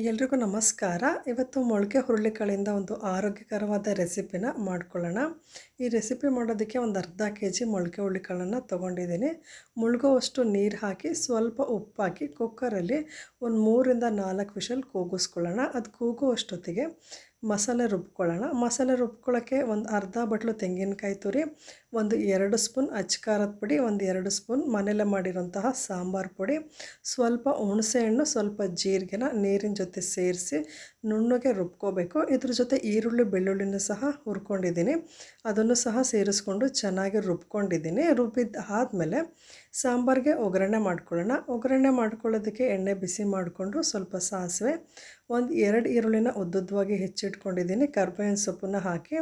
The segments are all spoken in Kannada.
ಎಲ್ರಿಗೂ ನಮಸ್ಕಾರ. ಇವತ್ತು ಮೊಳಕೆ ಹುರುಳಿಕಾಳಿಂದ ಒಂದು ಆರೋಗ್ಯಕರವಾದ ರೆಸಿಪಿನ ಮಾಡ್ಕೊಳ್ಳೋಣ. ಈ ರೆಸಿಪಿ ಮಾಡೋದಕ್ಕೆ ಒಂದು ಅರ್ಧ ಕೆ ಜಿ ಮೊಳಕೆ ಹುರುಳಿಕಾಳನ್ನು ತೊಗೊಂಡಿದ್ದೀನಿ. ಮುಳುಗೋವಷ್ಟು ನೀರು ಹಾಕಿ ಸ್ವಲ್ಪ ಉಪ್ಪು ಹಾಕಿ ಕುಕ್ಕರಲ್ಲಿ ಒಂದು ಮೂರಿಂದ ನಾಲ್ಕು ವಿಷಲ್ ಕೂಗಿಸ್ಕೊಳ್ಳೋಣ. ಅದು ಕೂಗುವಷ್ಟೊತ್ತಿಗೆ ಮಸಾಲೆ ರುಬ್ಕೊಳ್ಳೋಣ. ಮಸಾಲೆ ರುಬ್ಕೊಳ್ಳೋಕ್ಕೆ ಒಂದು ಅರ್ಧ ಬಟ್ಲು ತೆಂಗಿನಕಾಯಿ ತುರಿ, ಒಂದು ಎರಡು ಸ್ಪೂನ್ ಅಚ್ಕಾರದ ಪುಡಿ, ಒಂದು ಎರಡು ಸ್ಪೂನ್ ಮನೇಲೆ ಮಾಡಿರುವಂತಹ ಸಾಂಬಾರು ಪುಡಿ, ಸ್ವಲ್ಪ ಹುಣಸೆಹಣ್ಣು ಸ್ವಲ್ಪ ಜೀರಿಗೆನ ನೀರಿನ ಜೊತೆ ಸೇರಿಸಿ ನುಣ್ಣಗೆ ರುಬ್ಕೋಬೇಕು. ಇದ್ರ ಜೊತೆ ಈರುಳ್ಳಿ ಬೆಳ್ಳುಳ್ಳಿನೂ ಸಹ ಹುರ್ಕೊಂಡಿದ್ದೀನಿ. ಅದನ್ನು ಸಹ ಸೇರಿಸ್ಕೊಂಡು ಚೆನ್ನಾಗಿ ರುಬ್ಕೊಂಡಿದ್ದೀನಿ. ರುಬ್ಬಿದ್ದು ಆದಮೇಲೆ ಸಾಂಬಾರಿಗೆ ಒಗ್ಗರಣೆ ಮಾಡ್ಕೊಳ್ಳೋಣ. ಒಗ್ಗರಣೆ ಮಾಡ್ಕೊಳ್ಳೋದಕ್ಕೆ ಎಣ್ಣೆ ಬಿಸಿ ಮಾಡಿಕೊಂಡು ಸ್ವಲ್ಪ ಸಾಸಿವೆ, ಒಂದು ಎರಡು ಈರುಳ್ಳಿನ ಉದ್ದುದ್ದವಾಗಿ ಹೆಚ್ಚಿಟ್ಕೊಂಡಿದ್ದೀನಿ. ಕರ್ಬೇವಿನ ಸೊಪ್ಪನ್ನ ಹಾಕಿ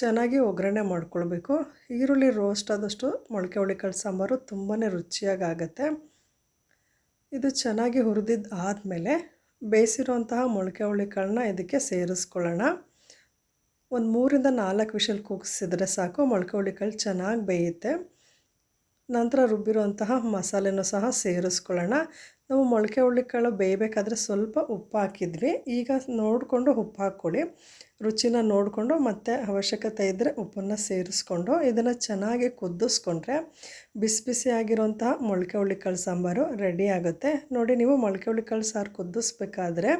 ಚೆನ್ನಾಗಿ ಒಗ್ಗರಣೆ ಮಾಡ್ಕೊಳ್ಬೇಕು. ಈರುಳ್ಳಿ ರೋಸ್ಟ್ ಆದಷ್ಟು ಮೊಳಕೆ ಹುಳಿಕಾಳು ಸಾಂಬಾರು ತುಂಬಾ ರುಚಿಯಾಗಿ ಆಗುತ್ತೆ ಇದು ಚೆನ್ನಾಗಿ ಹುರಿದಿದ್ದು ಆದಮೇಲೆ ಬೇಯಿಸಿರುವಂತಹ ಮೊಳಕೆ ಹುಳಿಕಾಳನ್ನ ಇದಕ್ಕೆ ಸೇರಿಸ್ಕೊಳ್ಳೋಣ. ಒಂದು ಮೂರಿಂದ ನಾಲ್ಕು ವಿಷಲ್ ಕೂಗಿಸಿದ್ರೆ ಸಾಕು, ಮೊಳಕೆ ಹುಳಿಕಾಳು ಚೆನ್ನಾಗಿ ಬೇಯುತ್ತೆ. ನಂತರ ರುಬ್ಬಿರುವಂತಹ ಮಸಾಲೆನೂ ಸಹ ಸೇರಿಸ್ಕೊಳ್ಳೋಣ. ನಾವು ಮೊಳಕೆ ಹುಳ್ಳಿಕಾಳು ಬೇಯಬೇಕಾದ್ರೆ ಸ್ವಲ್ಪ ಉಪ್ಪು ಹಾಕಿದ್ವಿ. ಈಗ ನೋಡಿಕೊಂಡು ಉಪ್ಪು ಹಾಕ್ಕೊಳ್ಳಿ. ರುಚಿನ ನೋಡಿಕೊಂಡು ಮತ್ತೆ ಅವಶ್ಯಕತೆ ಇದ್ದರೆ ಉಪ್ಪನ್ನು ಸೇರಿಸ್ಕೊಂಡು ಇದನ್ನು ಚೆನ್ನಾಗಿ ಕುದಿಸ್ಕೊಂಡ್ರೆ ಬಿಸಿ ಬಿಸಿ ಆಗಿರೋಂತಹ ಮೊಳಕೆ ಹುಳ್ಳಿಕಾಳು ಸಾಂಬಾರು ರೆಡಿ ಆಗುತ್ತೆ. ನೋಡಿ, ನೀವು ಮೊಳಕೆ ಹುಳ್ಳಿಕಾಳು ಸಾರು ಕುದಿಸ್ಬೇಕಾದ್ರೆ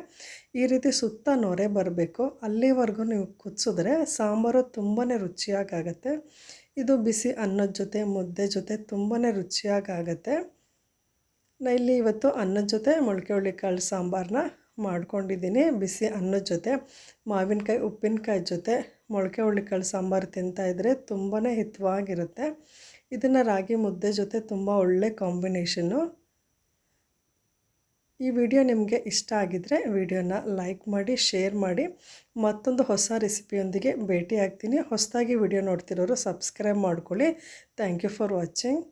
ಈ ರೀತಿ ಸುತ್ತ ನೊರೆ ಬರಬೇಕು. ಅಲ್ಲಿವರೆಗೂ ನೀವು ಕುದಿಸಿದ್ರೆ ಸಾಂಬಾರು ತುಂಬಾ ರುಚಿಯಾಗುತ್ತೆ ಇದು ಬಿಸಿ ಅನ್ನದ ಜೊತೆ, ಮುದ್ದೆ ಜೊತೆ ತುಂಬಾ ರುಚಿಯಾಗುತ್ತೆ ನಾ ಇಲ್ಲಿ ಇವತ್ತು ಅನ್ನದ ಜೊತೆ ಮೊಳಕೆ ಹುಳ್ಳಿಕಾಳು ಸಾಂಬಾರನ್ನ ಮಾಡ್ಕೊಂಡಿದ್ದೀನಿ. ಬಿಸಿ ಅನ್ನದ ಜೊತೆ, ಮಾವಿನಕಾಯಿ, ಉಪ್ಪಿನಕಾಯಿ ಜೊತೆ ಮೊಳಕೆ ಹುಳ್ಳಿಕಾಳು ಸಾಂಬಾರು ತಿಂತಾಯಿದ್ರೆ ತುಂಬಾ ಹಿತವಾಗಿರುತ್ತೆ. ಇದನ್ನು ರಾಗಿ, ಮುದ್ದೆ ಜೊತೆ ತುಂಬ ಒಳ್ಳೆ ಕಾಂಬಿನೇಷನ್ನು ಈ ವಿಡಿಯೋ ನಿಮಗೆ ಇಷ್ಟ ಆಗಿದ್ದರೆ ವಿಡಿಯೋನ ಲೈಕ್ ಮಾಡಿ, ಶೇರ್ ಮಾಡಿ. ಮತ್ತೊಂದು ಹೊಸ ರೆಸಿಪಿಯೊಂದಿಗೆ ಭೇಟಿ ಆಗ್ತೀನಿ ಹೊಸದಾಗಿ ವಿಡಿಯೋ ನೋಡ್ತಿರೋರು ಸಬ್ಸ್ಕ್ರೈಬ್ ಮಾಡ್ಕೊಳ್ಳಿ. Thank you for watching.